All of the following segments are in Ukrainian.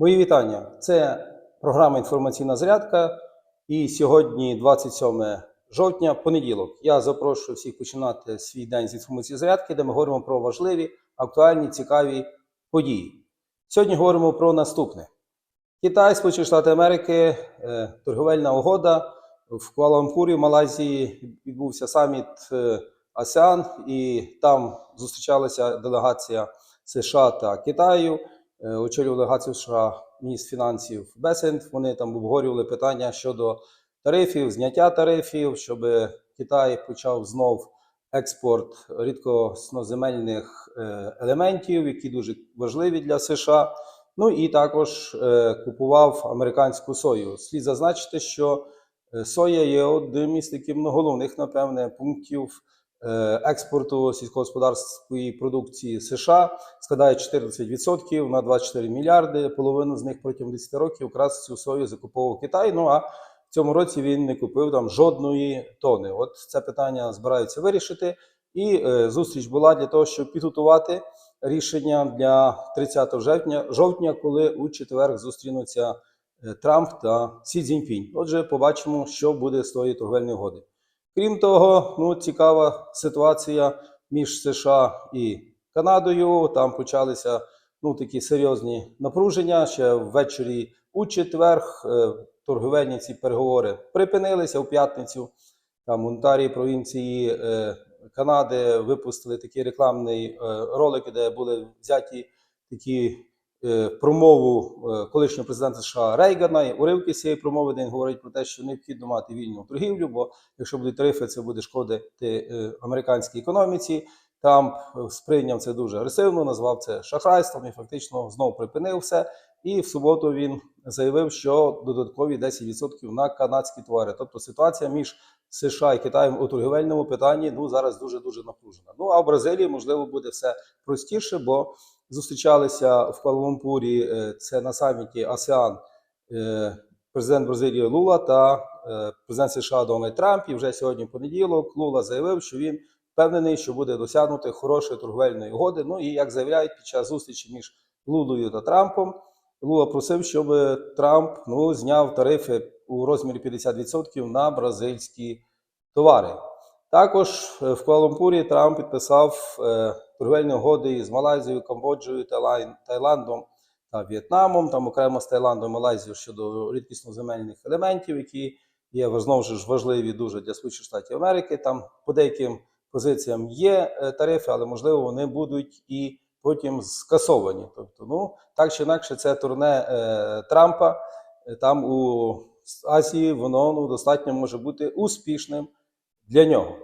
Мої вітання. Це програма інформаційна зарядка. І сьогодні, 27 жовтня, понеділок. Я запрошую всіх починати свій день з інформаційної зарядки, де ми говоримо про важливі, актуальні, цікаві події. Сьогодні говоримо про наступне: Китай, Сполучені Штати Америки, е, торговельна угода в Куала-Лумпурі, в Малайзії відбувся саміт е, АСЕАН, і там зустрічалася делегація США та Китаю. Е, очолював делегацію США міністр фінансів Бесент. Вони там обговорювали питання щодо тарифів, зняття тарифів, щоб Китай почав знов експорт рідкосноземельних е, елементів, які дуже важливі для США. Ну і також е, купував американську сою. Слід зазначити, що соя є одним із таких ну, головних, напевне, пунктів експорту сільськогосподарської продукції США складає 14% на 24 мільярди. Половину з них протягом 10 років якраз цю сою закуповував Китай. Ну а в цьому році він не купив там жодної тони. От це питання збираються вирішити. І е, зустріч була для того, щоб підготувати рішення для 30 жовтня, жовтня, коли у четвер зустрінуться е, Трамп та Сі Цзіньпінь. Отже, побачимо, що буде з тої торговельної угоди. Крім того, ну цікава ситуація між США і Канадою. Там почалися ну такі серйозні напруження. Ще ввечері у четвер е, торговельні ці переговори припинилися у п'ятницю. Там Онтарії провінції е, Канади випустили такий рекламний е, ролик, де були взяті такі промову е, колишнього президента США Рейгана. І уривки цієї промови, де він говорить про те, що необхідно мати вільну торгівлю, бо якщо будуть тарифи, це буде шкодити е, американській економіці. Трамп е, сприйняв це дуже агресивно, назвав це шахрайством і фактично знову припинив все. І в суботу він заявив, що додаткові 10% на канадські товари. Тобто ситуація між США і Китаєм у торговельному питанні ну зараз дуже дуже напружена. Ну а в Бразилії можливо буде все простіше, бо зустрічалися в Куала-Лумпурі, е, це на саміті АСЕАН е, президент Бразилії Лула та е, президент США Дональд Трамп. І вже сьогодні понеділок Лула заявив, що він впевнений, що буде досягнути хорошої торговельної угоди. Ну і як заявляють під час зустрічі між Лулою та Трампом, Лула просив, щоб Трамп ну, зняв тарифи у розмірі 50% на бразильські товари. Також е, в Куала-Лумпурі Трамп підписав е, торговельні угоди із Малайзією, Камбоджею, Таїландом та В'єтнамом, там окремо з Таїландом і Малайзією щодо рідкісноземельних елементів, які є знову ж важливі дуже для Сполучених Штатів Америки. Там по деяким позиціям є е, тарифи, але можливо вони будуть і потім скасовані. Тобто, ну так чи інакше, це турне е, Трампа е, там у Азії, воно ну, достатньо може бути успішним для нього.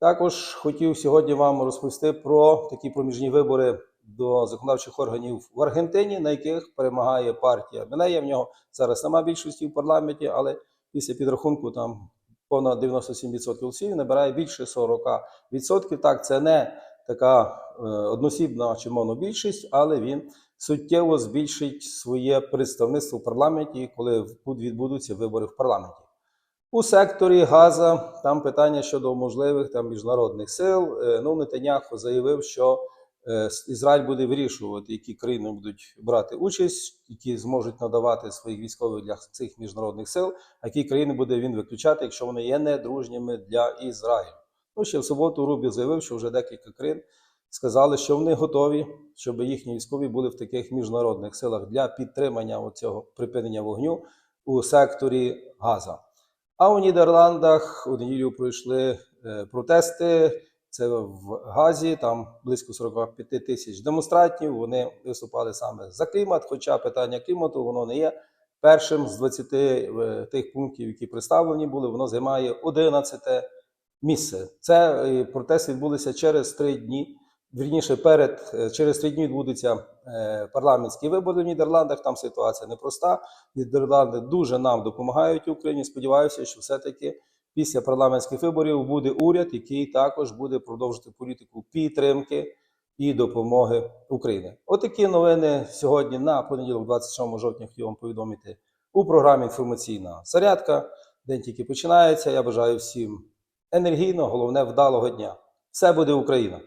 Також хотів сьогодні вам розповісти про такі проміжні вибори до законодавчих органів в Аргентині, на яких перемагає партія Менея. В нього зараз немає більшості в парламенті, але після підрахунку там понад 97% голосів набирає більше 40%. Так, це не така е, односібна чи монобільшість, але він суттєво збільшить своє представництво в парламенті, коли відбудуться вибори в парламенті. У секторі Газа там питання щодо можливих там міжнародних сил. Е, Ну, Нетаняху заявив, що е, Ізраїль буде вирішувати, які країни будуть брати участь, які зможуть надавати своїх військових для цих міжнародних сил, а які країни буде він виключати, якщо вони є недружніми для Ізраїлю. Ну, ще в суботу Рубі заявив, що вже декілька країн сказали, що вони готові, щоб їхні військові були в таких міжнародних силах для підтримання цього припинення вогню у секторі Газа. А у Нідерландах у неділю пройшли е, протести. Це в Газі, там близько 45 тисяч демонстрантів. Вони виступали саме за клімат. Хоча питання клімату воно не є першим з 20 е, тих пунктів, які представлені були. Воно займає 11 місце. Це е, протести відбулися через три дні. Вірніше, перед е, через три дні відбудуться е, парламентські вибори в Нідерландах. Там ситуація непроста. Нідерланди дуже нам допомагають Україні. Сподіваюся, що все-таки після парламентських виборів буде уряд, який також буде продовжувати політику підтримки і допомоги України. Отакі новини сьогодні на понеділок, 27 жовтня, хотів вам повідомити у програмі інформаційна зарядка. День тільки починається. Я бажаю всім енергійно, головне вдалого дня. Все буде Україна!